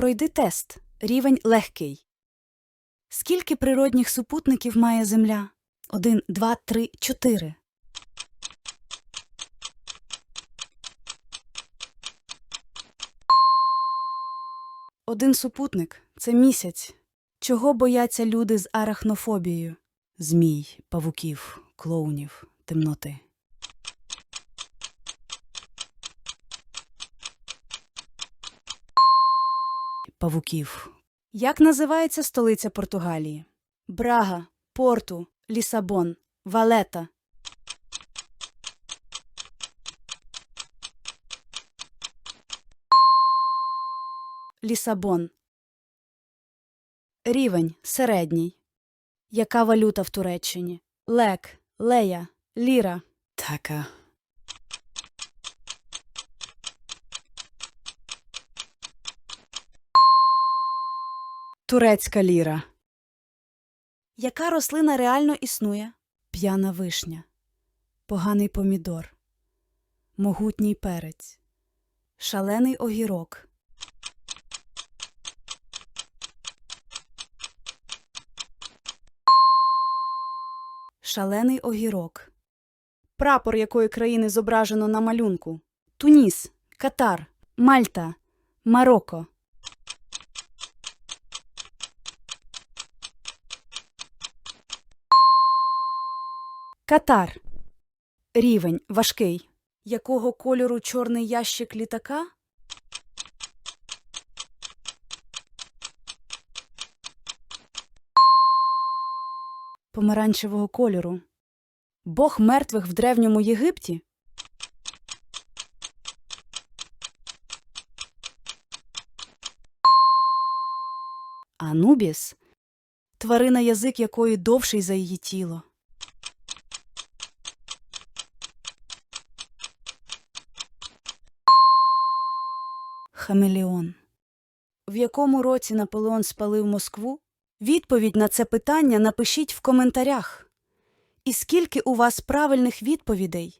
Пройди тест. Рівень легкий. Скільки природних супутників має Земля? Один, два, три, чотири. Один супутник це місяць. Чого бояться люди з арахнофобією? Змій, павуків, клоунів, темноти. Павуків. Як називається столиця Португалії? Брага, Порту, Лісабон, Валета. Лісабон. Рівень середній. Яка валюта в Туреччині? Лек, лея, ліра. Така. Турецька ліра. Яка рослина реально існує? П'яна вишня, поганий помідор, могутній перець, шалений огірок. Шалений огірок. Прапор якої країни зображено на малюнку? Туніс, Катар, Мальта, Марокко. Катар. Рівень важкий. Якого кольору чорний ящик літака? Помаранчевого кольору. Бог мертвих в древньому Єгипті? Анубіс тварина, язик якої довший за її тіло. Хамелеон. В якому році Наполеон спалив Москву? Відповідь на це питання напишіть в коментарях. І скільки у вас правильних відповідей?